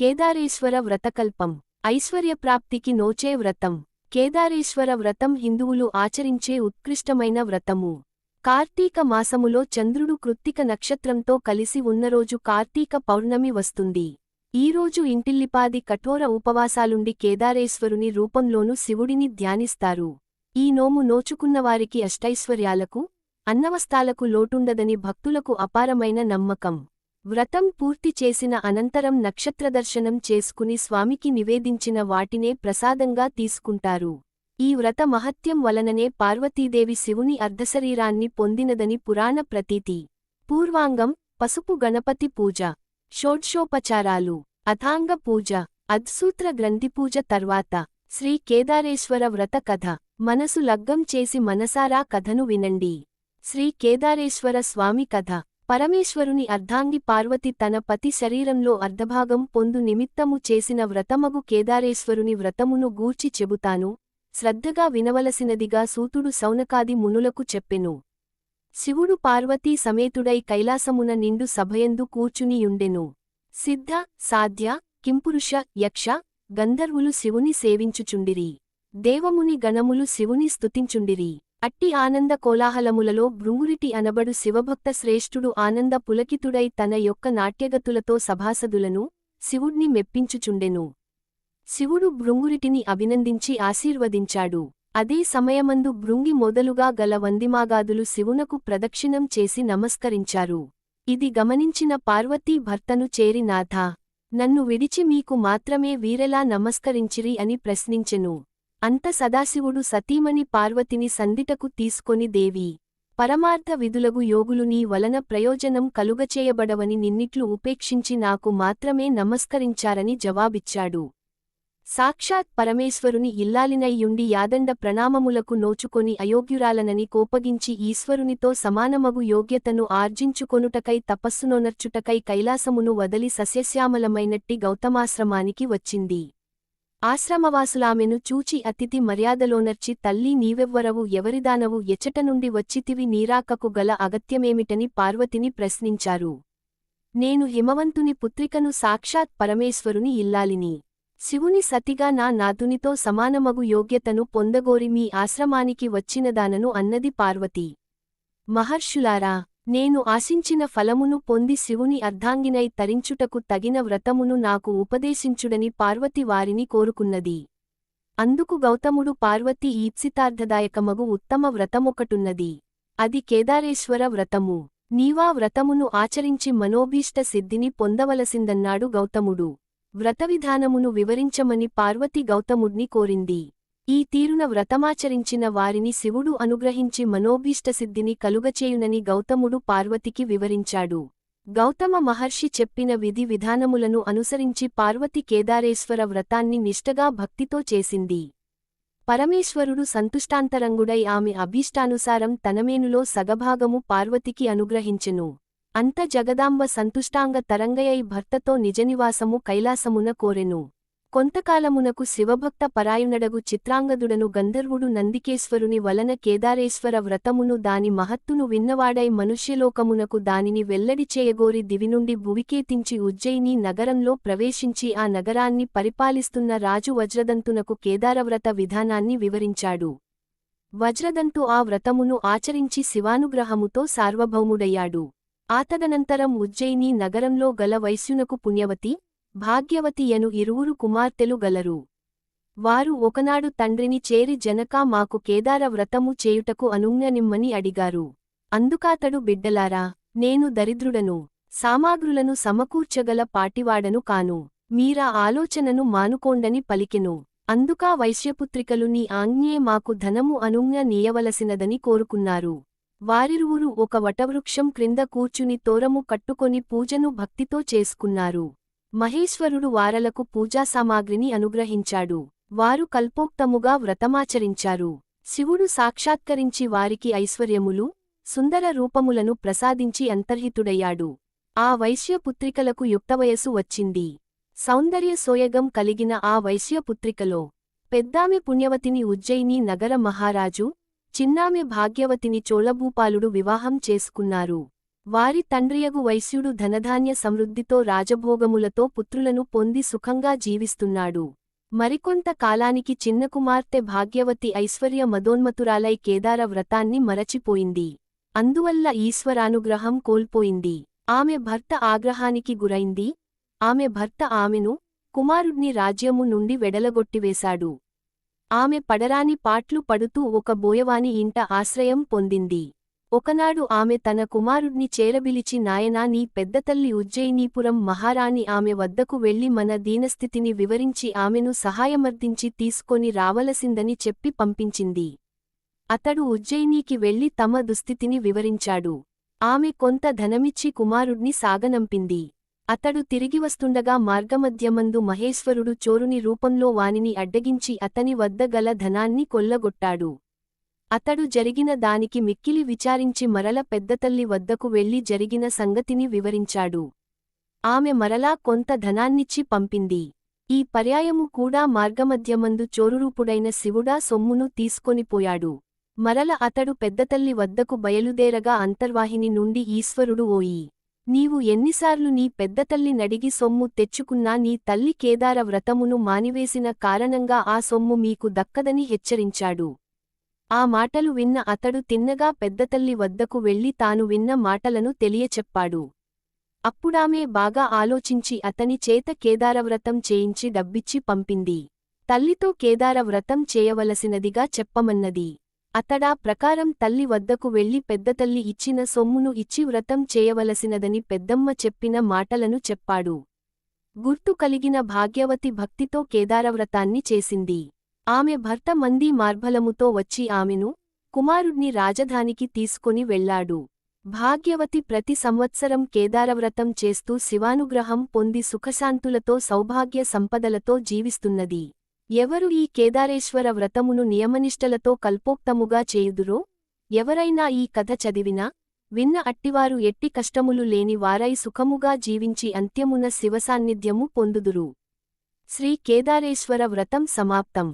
కేదారేశ్వర వ్రతకల్పం. ఐశ్వర్యప్రాప్తికి నోచే వ్రతం. కేదారేశ్వర వ్రతం హిందువులు ఆచరించే ఉత్కృష్టమైన వ్రతము. కార్తీక మాసములో చంద్రుడు కృత్తిక నక్షత్రంతో కలిసి ఉన్నరోజు కార్తీక పౌర్ణమి వస్తుంది. ఈరోజు ఇంటిల్లిపాది కఠోర ఉపవాసాలుండి కేదారేశ్వరుని రూపంలోనూ శివుడిని ధ్యానిస్తారు. ఈ నోము నోచుకున్నవారికి అష్టైశ్వర్యాలకు అన్నవస్తాలకు లోటుండదని భక్తులకు అపారమైన నమ్మకం. వ్రతం పూర్తి చేసిన అనంతరం నక్షత్రదర్శనం చేసుకుని స్వామికి నివేదించిన వాటినే ప్రసాదంగా తీసుకుంటారు. ఈ వ్రత మహత్యం వలననే పార్వతీదేవి శివుని అర్ధశరీరాన్ని పొందినదని పురాణ ప్రతీతి. పూర్వాంగం పసుపు గణపతి పూజ షోడ్షోపచారాలు అథాంగ పూజ అద్సూత్ర గ్రంథిపూజ తర్వాత శ్రీ కేదారేశ్వర వ్రత కథ. మనసు లగ్గం చేసి మనసారా కథను వినండి. శ్రీ కేదారేశ్వర స్వామి కథ. పరమేశ్వరుని అర్ధాంగి పార్వతి తన పతి శరీరంలో అర్ధభాగం పొందు నిమిత్తము చేసిన వ్రతమగు కేదారేశ్వరుని వ్రతమును గూర్చి చెబుతాను శ్రద్ధగా వినవలసినదిగా సూతుడు సౌనకాది మునులకు చెప్పెను. శివుడు పార్వతీ సమేతుడై కైలాసమున నిండు సభయందు కూర్చునియుండెను. సిద్ధ సాధ్య కింపురుష యక్ష గంధర్వులు శివుని సేవించుచుండిరి. దేవముని గణములు శివుని స్తుతించుండిరి. అట్టి ఆనంద కోలాహలములలో భృంగురిటి అనబడు శివభక్త శ్రేష్ఠుడు ఆనంద పులకితుడై తన యొక్క నాట్యగతులతో సభాసదులను శివుణ్ణి మెప్పించుచుండెను. శివుడు భృంగురిటిని అభినందించి ఆశీర్వదించాడు. అదే సమయమందు భృంగి మొదలుగా గల వందిమాగాదులు శివునకు ప్రదక్షిణం చేసి నమస్కరించారు. ఇది గమనించిన పార్వతీ భర్తను చేరి నాథా నన్ను విడిచి మీకు మాత్రమే వీరెలా నమస్కరించిరి అని ప్రశ్నించెను. అంత సదాశివుడు సతీమణి పార్వతిని సందిటకు తీసుకొని దేవి పరమార్థ విధులగు యోగులు నీ వలన ప్రయోజనం కలుగచేయబడవని నిన్నిట్లు ఉపేక్షించి నాకు మాత్రమే నమస్కరించారని జవాబిచ్చాడు. సాక్షాత్ పరమేశ్వరుని ఇల్లాలినయ్యుండి యాదండ ప్రణామములకు నోచుకొని అయోగ్యురాలనని కోపగించి ఈశ్వరునితో సమానమగు యోగ్యతను ఆర్జించుకొనుటకై తపస్సునొనర్చుటకై కైలాసమును వదలి సస్యశ్యామలమైనట్టి గౌతమాశ్రమానికి వచ్చింది. ఆశ్రమవాసులామెను చూచి అతిథి మర్యాదలోనర్చి తల్లి నీవెవ్వరవు ఎవరిదానవు ఎచ్చటనుండి వచ్చితివి నీరాకకు గల అగత్యమేమిటని పార్వతిని ప్రశ్నించారు. నేను హిమవంతుని పుత్రికను సాక్షాత్ పరమేశ్వరుని ఇల్లాలిని. శివుని సతిగా నా నాతునితో సమానమగు యోగ్యతను పొందగోరి మీ ఆశ్రమానికి వచ్చినదానను అన్నది పార్వతి. మహర్షులారా నేను ఆశించిన ఫలమును పొంది శివుని అర్ధాంగినై తరించుటకు తగిన వ్రతమును నాకు ఉపదేశించుడని పార్వతి వారిని కోరుకున్నది. అందుకు గౌతముడు పార్వతి ఈప్సితార్థదాయకమగు ఉత్తమ వ్రతమొకటున్నది. అది కేదారేశ్వర వ్రతము. నీవా వ్రతమును ఆచరించి మనోభీష్ట సిద్ధిని పొందవలసిందన్నాడు గౌతముడు. వ్రతవిధానమును వివరించమని పార్వతి గౌతముడ్ని కోరింది. ఈ తీరున వ్రతమాచరించిన వారిని శివుడు అనుగ్రహించి మనోభీష్టసిద్ధిని కలుగచేయునని గౌతముడు పార్వతికి వివరించాడు. గౌతమ మహర్షి చెప్పిన విధి విధానములను అనుసరించి పార్వతి కేదారేశ్వర వ్రతాన్ని నిష్టగా భక్తితో చేసింది. పరమేశ్వరుడు సంతుష్టాంతరంగుడై ఆమె అభీష్టానుసారం తనమేనులో సగభాగము పార్వతికి అనుగ్రహించెను. అంత జగదాంబ సంతుష్టాంగ తరంగయై భర్తతో నిజనివాసము కైలాసమున కోరెను. కొంతకాలమునకు శివభక్త పరాయునడగు చిత్రాంగదుడను గంధర్వుడు నందికేశ్వరుని వలన కేదారేశ్వర వ్రతమును దాని మహత్తును విన్నవాడై మనుష్యలోకమునకు దానిని వెల్లడి చేయగోరి దివినుండి భువికేతించి ఉజ్జయిని నగరంలో ప్రవేశించి ఆ నగరాన్ని పరిపాలిస్తున్న రాజు వజ్రదంతునకు కేదారవ్రత విధానాన్ని వివరించాడు. వజ్రదంతు ఆ వ్రతమును ఆచరించి శివానుగ్రహముతో సార్వభౌముడయ్యాడు. ఆతదనంతరం ఉజ్జయిని నగరంలో గల వైశ్యునకు పుణ్యవతి భాగ్యవతి యను ఇరువురు కుమార్తెలు గలరు. వారు ఒకనాడు తండ్రిని చేరి జనకా మాకు కేదార వ్రతము చేయుటకు అనుజ్ఞనిమ్మని అడిగారు. అందుకాతడు బిడ్డలారా నేను దరిద్రుడను సామాగ్రులను సమకూర్చగల పాటివాడను కాను మీరా ఆలోచనను మానుకోండని పలికెను. అందుకా వైశ్యపుత్రికలు నీ ఆజ్ఞే మాకు ధనము అనుజ్ఞ నీయవలసినదని కోరుకున్నారు. వారిరువురు ఒక వటవృక్షం క్రింద కూర్చుని తోరము కట్టుకొని పూజను భక్తితో చేసుకున్నారు. మహేశ్వరుడు వారలకు పూజా సామాగ్రిని అనుగ్రహించాడు. వారు కల్పోక్తముగా వ్రతమాచరించారు. శివుడు సాక్షాత్కరించి వారికి ఐశ్వర్యములు సుందర రూపములను ప్రసాదించి అంతర్హితుడయ్యాడు. ఆ వైశ్యపుత్రికలకు యుక్తవయసు వచ్చింది. సౌందర్య సోయగం కలిగిన ఆ వైశ్యపుత్రికలో పెద్దామె పుణ్యవతిని ఉజ్జయిని నగర మహారాజు చిన్నామె భాగ్యవతిని చోళభూపాలుడు వివాహం చేసుకున్నారు. వారి తండ్రియగు వైశ్యుడు ధనధాన్య సమృద్ధితో రాజభోగములతో పుత్రులను పొంది సుఖంగా జీవిస్తున్నాడు. మరికొంత కాలానికి చిన్న కుమార్తె భాగ్యవతి ఐశ్వర్య మదోన్మతురాలై కేదార వ్రతాన్ని మరచిపోయింది. అందువల్ల ఈశ్వరానుగ్రహం కోల్పోయింది. ఆమె భర్త ఆగ్రహానికి గురైంది. ఆమె భర్త ఆమెను కుమారుణ్ణి రాజ్యము నుండి వెడలగొట్టివేశాడు. ఆమె పడరాని పాట్లు పడుతూ ఒక బోయవాని ఇంట ఆశ్రయం పొందింది. ఒకనాడు ఆమె తన కుమారుణ్ణి చేరబిలిచి నాయనా నీ పెద్దతల్లి ఉజ్జయినీపురం మహారాణి ఆమె వద్దకు వెళ్ళి మన దీనస్థితిని వివరించి ఆమెను సహాయమర్దించి తీసుకొని రావలసిందని చెప్పి పంపించింది. అతడు ఉజ్జయినీకి వెళ్ళి తమ దుస్థితిని వివరించాడు. ఆమె కొంత ధనమిచ్చి కుమారుణ్ణి సాగనంపింది. అతడు తిరిగి వస్తుండగా మార్గమధ్యమందు మహేశ్వరుడు చోరుని రూపంలో వానిని అడ్డగించి అతని వద్ద గల ధనాన్ని కొల్లగొట్టాడు. అతడు జరిగిన దానికి మిక్కిలి విచారించి మరల పెద్దతల్లి వద్దకు వెళ్ళి జరిగిన సంగతిని వివరించాడు. ఆమె మరలా కొంత ధనాన్నిచ్చి పంపింది. ఈ పర్యాయము కూడా మార్గమధ్యమందు చోరురూపుడైన శివుడా సొమ్మును తీసుకొనిపోయాడు మరల అతడు పెద్దతల్లి వద్దకు బయలుదేరగా అంతర్వాహిని నుండి ఈశ్వరుడు ఓయి నీవు ఎన్నిసార్లు నీ పెద్దతల్లి నడిగి సొమ్ము తెచ్చుకున్నా నీ తల్లి కేదార వ్రతమును మానివేసిన కారణంగా ఆ సొమ్ము మీకు దక్కదని హెచ్చరించాడు. ఆ మాటలు విన్న అతడు తిన్నగా పెద్దతల్లి వద్దకు వెళ్ళి తాను విన్న మాటలను తెలియచెప్పాడు. అప్పుడామే బాగా ఆలోచించి అతని చేత కేదారవ్రతం చేయించి డబ్బిచ్చి పంపింది. తల్లితో కేదారవ్రతం చేయవలసినదిగా చెప్పమన్నది. అతడా ప్రకారం తల్లి వద్దకు వెళ్ళి పెద్దతల్లి ఇచ్చిన సొమ్మును ఇచ్చి వ్రతం చేయవలసినదని పెద్దమ్మ చెప్పిన మాటలను చెప్పాడు. గుర్తు కలిగిన భాగ్యవతి భక్తితో కేదారవ్రతాన్ని చేసింది. ఆమె భర్త మందీ మార్బలముతో వచ్చి ఆమెను కుమారుణ్ణి రాజధానికి తీసుకుని వెళ్ళాడు భాగ్యవతి ప్రతి సంవత్సరం కేదారవ్రతం చేస్తూ శివానుగ్రహం పొంది సుఖశాంతులతో సౌభాగ్య సంపదలతో జీవిస్తున్నది. ఎవరు ఈ కేదారేశ్వర వ్రతమును నియమనిష్టలతో కల్పోక్తముగా చేయుదురో ఎవరైనా ఈ కథ చదివినా విన్న అట్టివారు ఎట్టి కష్టములు లేని వారై సుఖముగా జీవించి అంత్యమున శివసాన్నిధ్యము పొందుదురు. శ్రీ కేదారేశ్వర వ్రతం సమాప్తం.